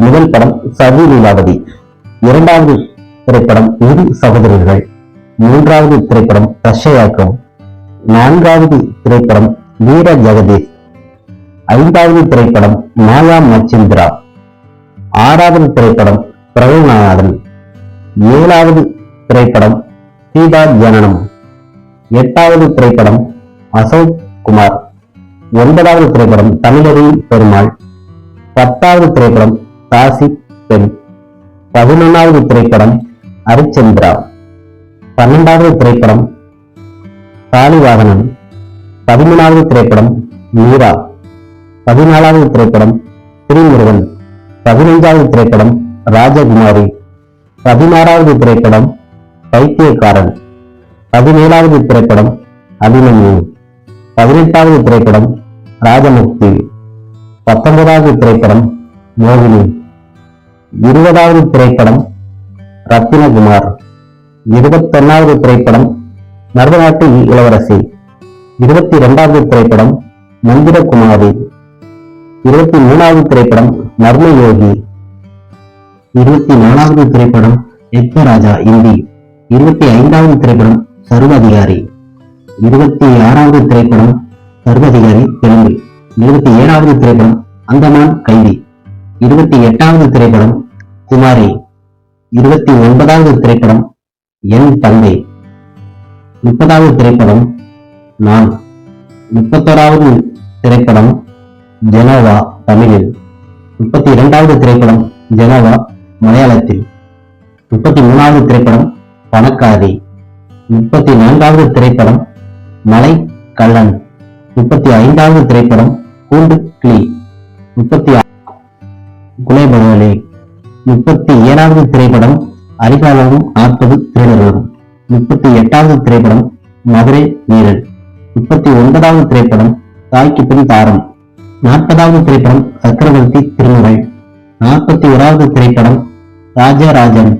முதல் படம் சதி லீலாவதி. இரண்டாவது திரைப்படம் இரு சகோதரர்கள். மூன்றாவது திரைப்படம் ரஷ்யாக்கம் நான்காவது திரைப்படம் வீர ஜெகதீஷ். ஐந்தாவது திரைப்படம் மாயா மச்சிந்திரா ஆறாவது திரைப்படம் பிரபுநாதன் ஏழாவது திரைப்படம் சீதா ஜனனம். எட்டாவது திரைப்படம் அசோக் குமார். ஒன்பதாவது திரைப்படம் தமிழரின் பெருமாள். பத்தாவது திரைப்படம் தாசி பெண் பதினொன்றாவது திரைப்படம் ஹரிச்சந்திரா பன்னெண்டாவது திரைப்படம் காளிவாகனம் பதிமூணாவது திரைப்படம் மீரா. பதினாலாவது திரைப்படம் திருமுருகன். பதினைஞ்சாவது திரைப்படம் ராஜகுமாரி. பதினாறாவது திரைப்படம் பைத்தியக்காரன். பதினேழாவது திரைப்படம் அபிமன்யு. பதினெட்டாவது திரைப்படம் ராஜமுக்தி. பத்தொன்பதாவது திரைப்படம் மோகினி. இருபதாவது திரைப்படம் ரத்தினகுமார். இருபத்தொன்னாவது திரைப்படம் மருதநாட்டு இளவரசி. இருபத்தி இரண்டாவது திரைப்படம் மந்திரகுமாரி. இருபத்தி மூணாவது திரைப்படம் மர்மயோகி. இருபத்தி நாலாவது திரைப்படம் யக்ஞராஜா இந்தி. இருபத்தி ஐந்தாவது திரைப்படம் சர்வதிகாரி. இருபத்தி ஆறாவது திரைப்படம் சர்வதிகாரி தெலுங்கு. இருபத்தி ஏழாவது திரைப்படம் அந்தமான் கைதி இருபத்தி எட்டாவது திரைப்படம் குமாரி இருபத்தி ஒன்பதாவது திரைப்படம் என் தந்தை முப்பதாவது திரைப்படம் நான் முப்பத்தோராவது திரைப்படம் ஜெனோவா தமிழில் முப்பத்தி இரண்டாவது திரைப்படம் ஜெனோவா மலையாளத்தில் முப்பத்தி மூணாவது திரைப்படம் பணக்காரி முப்பத்தி நான்காவது திரைப்படம் மலை கள்ளன் முப்பத்தி ஐந்தாவது திரைப்படம் கூண்டு கிளி முப்பத்தி குலைபகவலே முப்பத்தி ஏழாவது திரைப்படம் அரிகாலமும் நாற்பது திருடர்களும் முப்பத்தி எட்டாவது திரைப்படம் மதுரை வீரன் முப்பத்தி ஒன்பதாவது திரைப்படம் தாய்க்கு பின் தாரம். நாற்பதாவது திரைப்படம் சக்கரவர்த்தி திருமுறை நாற்பத்தி ஓராவது திரைப்படம் ராஜராஜன்.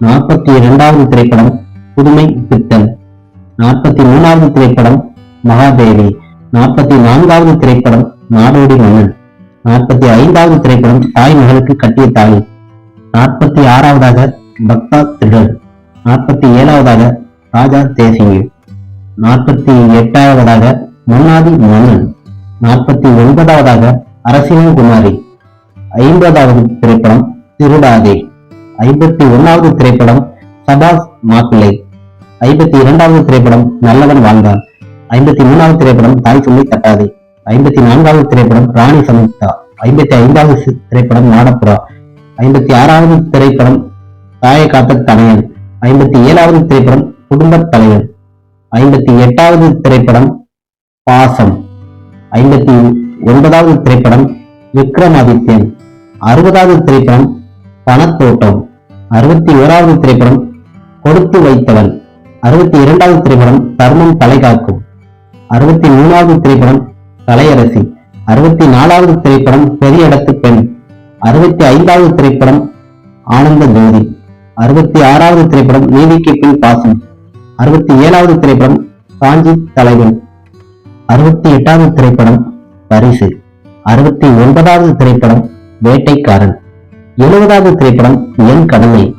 நாற்பத்தி இரண்டாவது திரைப்படம் புதுமை பித்தன். நாற்பத்தி மூணாவது திரைப்படம் மகாதேவி. நாற்பத்தி நான்காவது திரைப்படம் நாடோடி மன்னன். நாற்பத்தி ஐந்தாவது திரைப்படம் தாய் மகளுக்கு கட்டிய தாலி நாற்பத்தி ஆறாவதாக பக்தா திருடர். நாற்பத்தி ஏழாவதாக ராஜா தேசிங்கு. நாற்பத்தி எட்டாவதாக முன்னாடி மன்னன். நாற்பத்தி ஒன்பதாவதாக அரசியல் குமாரி. ஐம்பதாவது திரைப்படம் திருடாதே. ஐம்பத்தி ஒன்னாவது திரைப்படம் சபாஸ் மாப்பிள்ளை. ஐம்பத்தி இரண்டாவது திரைப்படம் நல்லவன் வாழ்ந்தான் ஐம்பத்தி மூணாவது திரைப்படம் தாய் சொல்லி தட்டாதே. ஐம்பத்தி நான்காவது திரைப்படம் ராணி சமுக்தா ஐம்பத்தி ஐந்தாவது திரைப்படம் நாடப்புறா. ஐம்பத்தி ஆறாவது திரைப்படம் தாயை காத்த தனையன் ஐம்பத்தி ஏழாவது திரைப்படம் குடும்பத் தலைவன். ஐம்பத்தி எட்டாவது திரைப்படம் பாசம். ஐம்பத்தி ஒன்பதாவது திரைப்படம் விக்ரமாதித்யன். அறுபதாவது திரைப்படம் பணத்தோட்டம். அறுபத்தி ஓராவது திரைப்படம் கொடுத்து வைத்தவன். அறுபத்தி இரண்டாவது திரைப்படம் தர்மம் தலைகாக்கும் அறுபத்தி மூணாவது திரைப்படம் கலையரசி. அறுபத்தி நாலாவது திரைப்படம் பெரிய இடத்து பெண். அறுபத்தி ஐந்தாவது திரைப்படம் ஆனந்த ஜோதி. அறுபத்தி ஆறாவது திரைப்படம் நீதிக்கு பின் பாசம். அறுபத்தி ஏழாவது திரைப்படம் காஞ்சி தலைவன். அறுபத்தி எட்டாவது திரைப்படம் பரிசு. அறுபத்தி ஒன்பதாவது திரைப்படம் வேட்டைக்காரன். எழுபதாவது திரைப்படம் என் கடமை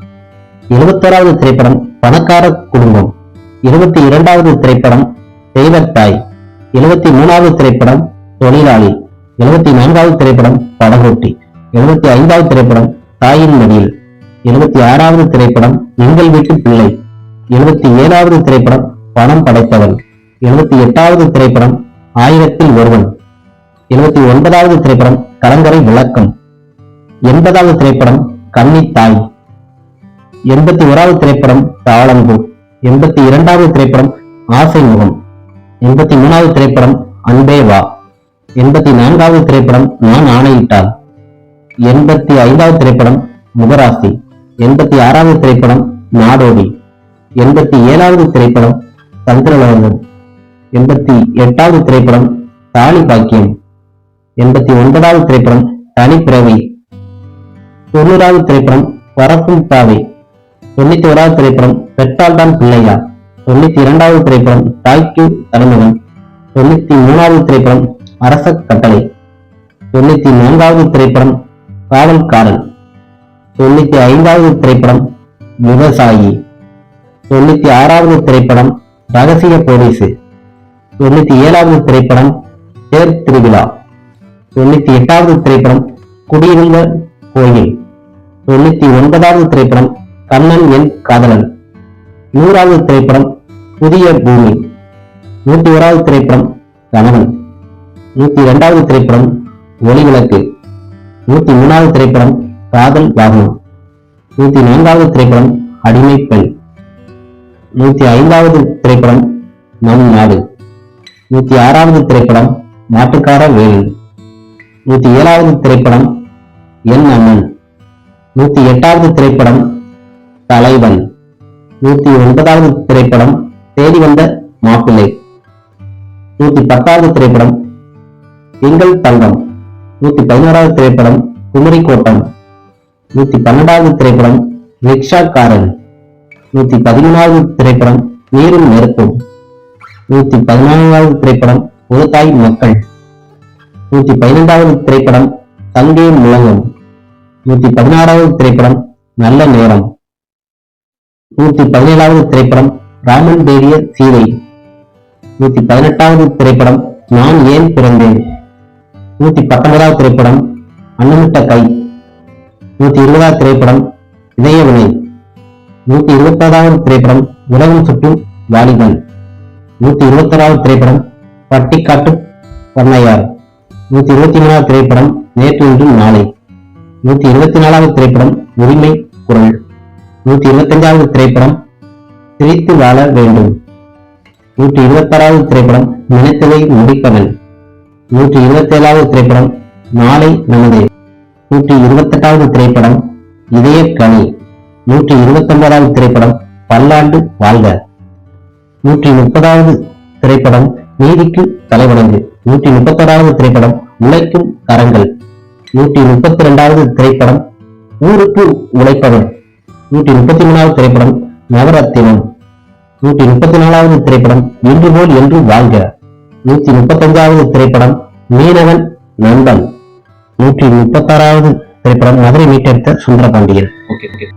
எழுபத்தோராவது திரைப்படம் பணக்கார குடும்பம். இருபத்தி இரண்டாவது திரைப்படம் தெய்வத்தாய் எழுபத்தி மூணாவது திரைப்படம் தொழிலாளி எழுபத்தி நான்காவது திரைப்படம் படகோட்டி எழுபத்தி ஐந்தாவது திரைப்படம் தாயின் மடியில் எழுபத்தி ஆறாவது திரைப்படம் எங்கள் வீட்டு பிள்ளை எழுபத்தி ஏழாவது திரைப்படம் பணம் படைத்தவன் எழுபத்தி எட்டாவது திரைப்படம் ஆயிரத்தில் ஒருவன் எழுபத்தி ஒன்பதாவது திரைப்படம் கலங்கரை விளக்கம் எண்பதாவது திரைப்படம் கன்னித்தாய் எண்பத்தி ஓராவது திரைப்படம் தாளம்பு எண்பத்தி இரண்டாவது திரைப்படம் ஆசை முகம் எண்பத்தி மூணாவது திரைப்படம் அன்பே வா. எண்பத்தி நான்காவது திரைப்படம் நான் ஆணையிட்டால். எண்பத்தி ஐந்தாவது திரைப்படம் முகராசி. எண்பத்தி ஆறாவது திரைப்படம் நாடோடி. எண்பத்தி ஏழாவது திரைப்படம் சந்திரலோகன் எண்பத்தி எட்டாவது திரைப்படம் தாலி பாக்கியம். எண்பத்தி ஒன்பதாவது திரைப்படம் தனிப்பிறவி. தொண்ணூறாவது திரைப்படம் பறக்கும் பாவை. தொண்ணூத்தி ஓராவது திரைப்படம் பெற்றால்தான் பிள்ளையா. தொண்ணூத்தி இரண்டாவது திரைப்படம் தாய்க்கு தலைமுகம் தொண்ணூத்தி மூணாவது திரைப்படம் அரச கட்டளை. தொண்ணூத்தி நான்காவது திரைப்படம் காவல்காரன். தொண்ணூத்தி ஐந்தாவது திரைப்படம் விவசாயி. தொண்ணூத்தி ஆறாவது திரைப்படம் ரகசிய போலீஸ். தொண்ணூத்தி ஏழாவது திரைப்படம் தேர் திருவிழா. தொண்ணூத்தி எட்டாவது திரைப்படம் குடியிருந்த கோயில். தொண்ணூத்தி ஒன்பதாவது திரைப்படம் கண்ணன் என் காதலன். நூறாவது திரைப்படம் புதிய பூமி. நூத்தி ஓராவது திரைப்படம் கணவன் நூத்தி இரண்டாவது திரைப்படம் ஒளிவிளக்கு நூத்தி மூணாவது திரைப்படம் காதல் வாகனம். நூத்தி நான்காவது திரைப்படம் அடிமை பெண். நூத்தி ஐந்தாவது திரைப்படம் நம் நாடு. நூத்தி ஆறாவது திரைப்படம் மாட்டுக்கார வேலு. நூத்தி ஏழாவது திரைப்படம் என் அண்ணன். நூத்தி எட்டாவது திரைப்படம் தலைவன். நூத்தி ஒன்பதாவது திரைப்படம் தேடி வந்த மாப்பிள்ளை. நூத்தி பத்தாவது திரைப்படம் எங்கள் தங்கம். நூத்தி பதினோராவது திரைப்படம் குமரி கோட்டம் நூத்தி பன்னெண்டாவது திரைப்படம் ரிக்ஷாக்காரன். நூத்தி பதிமூணாவது திரைப்படம் நீரும் நெருப்பும். நூத்தி பதினான்காவது திரைப்படம் ஒரு தாய் மக்கள். நூத்தி பதினெண்டாவது திரைப்படம் தங்கே முழங்கும். நூத்தி பதினாறாவது திரைப்படம் நல்ல நேரம். நூத்தி பதினேழாவது திரைப்படம் ராமன் தேவிய சீதை. நூத்தி பதினெட்டாவது திரைப்படம் நான் ஏன் பிறந்தேன்? நூத்தி பத்தொன்பதாவது திரைப்படம் அன்னமிட்ட கை. நூத்தி இருபதாவது திரைப்படம் இதய வினை நூத்தி இருபத்தாறாவது திரைப்படம் உலகம் சுற்றும் வாலிபன். நூத்தி இருபத்தாறாவது திரைப்படம் பட்டிக்காட்டு பொன்னையார். நூத்தி இருபத்தி மூணாவது திரைப்படம் நேற்று இன்றும் நாளை. நூத்தி இருபத்தி நாலாவது திரைப்படம் உரிமை குரல். நூத்தி இருபத்தஞ்சாவது திரைப்படம் சிரித்து வாழ வேண்டும். நூற்றி இருபத்தாறாவது திரைப்படம் நினைத்ததை முடிப்பவன் நூற்றி இருபத்தி ஏழாவது திரைப்படம் நாளை நமது. நூற்றி இருபத்தெட்டாவது திரைப்படம் இதய கனி. நூற்றி இருபத்தி ஒன்பதாவது திரைப்படம் பல்லாண்டு வாழ்க. நூற்றி முப்பதாவது திரைப்படம் நீதிக்கு தலைவணங்கு. நூற்றி முப்பத்தோராவது திரைப்படம் உழைக்கும் கரங்கள். நூற்றி முப்பத்தி இரண்டாவது திரைப்படம் ஊருக்கு உழைப்பவன் நூற்றி முப்பத்தி மூணாவது திரைப்படம் நவரத்தினம். நூற்றி முப்பத்தி நாலாவது திரைப்படம் இன்று போல் என்று வாழ்க. நூற்றி முப்பத்தஞ்சாவது திரைப்படம் மீனவன் நண்பன். நூற்றி முப்பத்தாறாவது திரைப்படம் மதுரை மீட்டெடுத்த சுந்தரபாண்டியன். Okay okay